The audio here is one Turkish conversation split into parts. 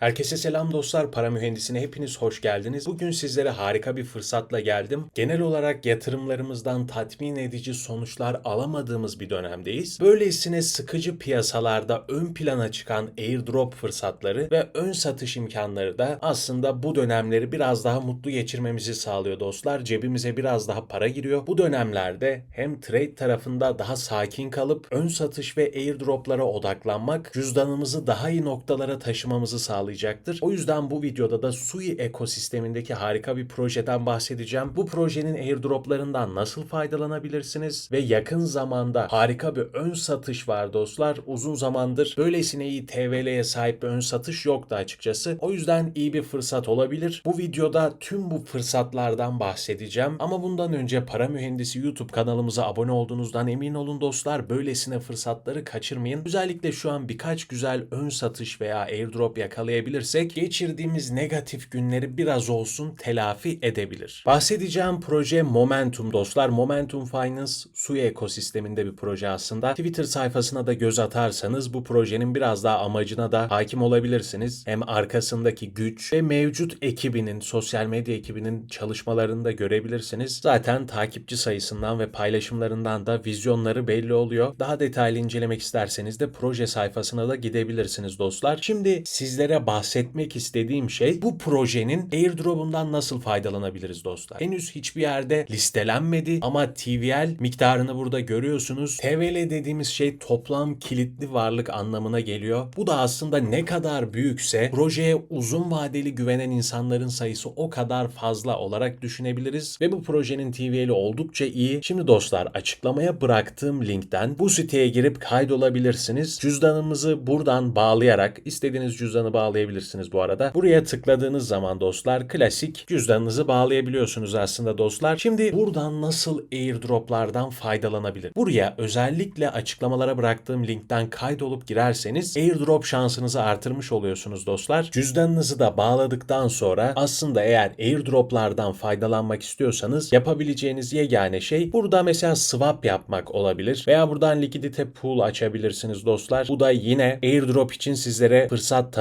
Herkese selam dostlar. Para mühendisine hepiniz hoş geldiniz. Bugün sizlere harika bir fırsatla geldim. Genel olarak yatırımlarımızdan tatmin edici sonuçlar alamadığımız bir dönemdeyiz. Böylesine sıkıcı piyasalarda ön plana çıkan airdrop fırsatları ve ön satış imkanları da aslında bu dönemleri biraz daha mutlu geçirmemizi sağlıyor dostlar. Cebimize biraz daha para giriyor. Bu dönemlerde hem trade tarafında daha sakin kalıp ön satış ve airdroplara odaklanmak cüzdanımızı daha iyi noktalara taşımamızı sağlayacaktır. O yüzden bu videoda da Sui ekosistemindeki harika bir projeden bahsedeceğim. Bu projenin airdroplarından nasıl faydalanabilirsiniz ve yakın zamanda harika bir ön satış var dostlar. Uzun zamandır böylesine iyi TVL'ye sahip bir ön satış yoktu açıkçası. O yüzden iyi bir fırsat olabilir. Bu videoda tüm bu fırsatlardan bahsedeceğim. Ama bundan önce Para Mühendisi YouTube kanalımıza abone olduğunuzdan emin olun dostlar. Böylesine fırsatları kaçırmayın. Özellikle şu an birkaç güzel ön satış veya airdrop yakalayabilirsek geçirdiğimiz negatif günleri biraz olsun telafi edebilir. Bahsedeceğim proje Momentum dostlar. Momentum Finance Sui ekosisteminde bir proje aslında. Twitter sayfasına da göz atarsanız bu projenin biraz daha amacına da hakim olabilirsiniz. Hem arkasındaki güç ve mevcut ekibinin, sosyal medya ekibinin çalışmalarını da görebilirsiniz. Zaten takipçi sayısından ve paylaşımlarından da vizyonları belli oluyor. Daha detaylı incelemek isterseniz de proje sayfasına da gidebilirsiniz dostlar. Şimdi sizlere bahsetmek istediğim şey bu projenin airdrop'undan nasıl faydalanabiliriz dostlar. Henüz hiçbir yerde listelenmedi ama TVL miktarını burada görüyorsunuz. TVL dediğimiz şey toplam kilitli varlık anlamına geliyor. Bu da aslında ne kadar büyükse projeye uzun vadeli güvenen insanların sayısı o kadar fazla olarak düşünebiliriz ve bu projenin TVL'i oldukça iyi. Şimdi dostlar açıklamaya bıraktığım linkten bu siteye girip kaydolabilirsiniz. Cüzdanımızı buradan bağlayarak istediğiniz cüzdanı bağlayabilirsiniz bu arada. Buraya tıkladığınız zaman dostlar klasik cüzdanınızı bağlayabiliyorsunuz aslında dostlar. Şimdi buradan nasıl airdroplardan faydalanabilir? Buraya özellikle açıklamalara bıraktığım linkten kaydolup girerseniz airdrop şansınızı artırmış oluyorsunuz dostlar. Cüzdanınızı da bağladıktan sonra aslında eğer airdroplardan faydalanmak istiyorsanız yapabileceğiniz yegane şey burada mesela swap yapmak olabilir veya buradan likidite pool açabilirsiniz dostlar. Bu da yine airdrop için sizlere fırsat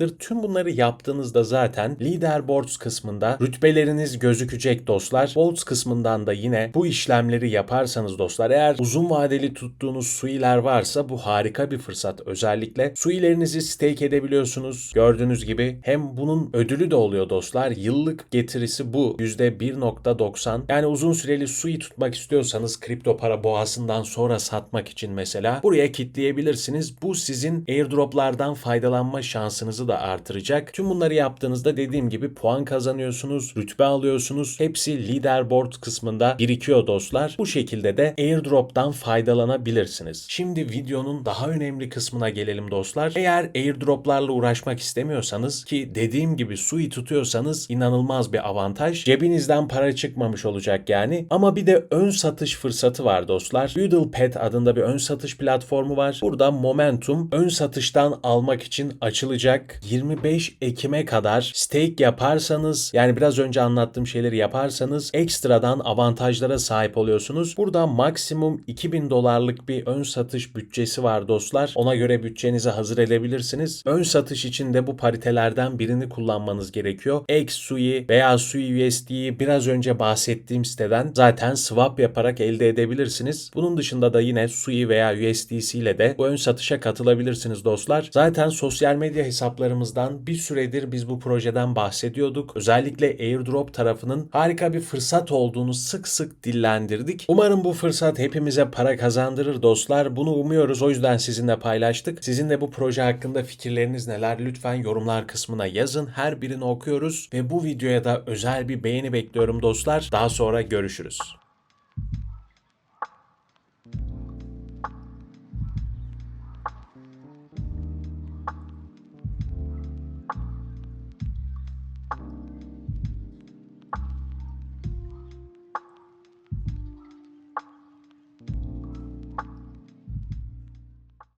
tanıyacaktır. Tüm bunları yaptığınızda zaten leaderboards kısmında rütbeleriniz gözükecek dostlar. Vaults kısmından da yine bu işlemleri yaparsanız dostlar eğer uzun vadeli tuttuğunuz suiler varsa bu harika bir fırsat. Özellikle suilerinizi stake edebiliyorsunuz. Gördüğünüz gibi hem bunun ödülü de oluyor dostlar. Yıllık getirisi bu. %1.90. Yani uzun süreli sui tutmak istiyorsanız kripto para boğasından sonra satmak için mesela buraya kitleyebilirsiniz. Bu sizin airdroplardan faydalanma şansınızı da artıracak. Tüm bunları yaptığınızda dediğim gibi puan kazanıyorsunuz, rütbe alıyorsunuz. Hepsi leaderboard kısmında birikiyor dostlar. Bu şekilde de airdrop'tan faydalanabilirsiniz. Şimdi videonun daha önemli kısmına gelelim dostlar. Eğer airdroplarla uğraşmak istemiyorsanız ki dediğim gibi sui tutuyorsanız inanılmaz bir avantaj. Cebinizden para çıkmamış olacak yani. Ama bir de ön satış fırsatı var dostlar. UdlePet adında bir ön satış platformu var. Burada Momentum ön satıştan almak için açılacak. 25 Ekim'e kadar stake yaparsanız yani biraz önce anlattığım şeyleri yaparsanız ekstradan avantajlara sahip oluyorsunuz. Burada maksimum 2000 dolarlık bir ön satış bütçesi var dostlar. Ona göre bütçenizi hazır edebilirsiniz. Ön satış için de bu paritelerden birini kullanmanız gerekiyor. XSUI veya SUI USD'yi biraz önce bahsettiğim siteden zaten swap yaparak elde edebilirsiniz. Bunun dışında da yine SUI veya USDC ile de bu ön satışa katılabilirsiniz dostlar. Zaten sosyal medya hesaplarımızdan bir süredir biz bu projeden bahsediyorduk. Özellikle airdrop tarafının harika bir fırsat olduğunu sık sık dillendirdik. Umarım bu fırsat hepimize para kazandırır dostlar. Bunu umuyoruz. O yüzden sizinle paylaştık. Sizin de bu proje hakkında fikirleriniz neler? Lütfen yorumlar kısmına yazın. Her birini okuyoruz ve bu videoya da özel bir beğeni bekliyorum dostlar. Daha sonra görüşürüz.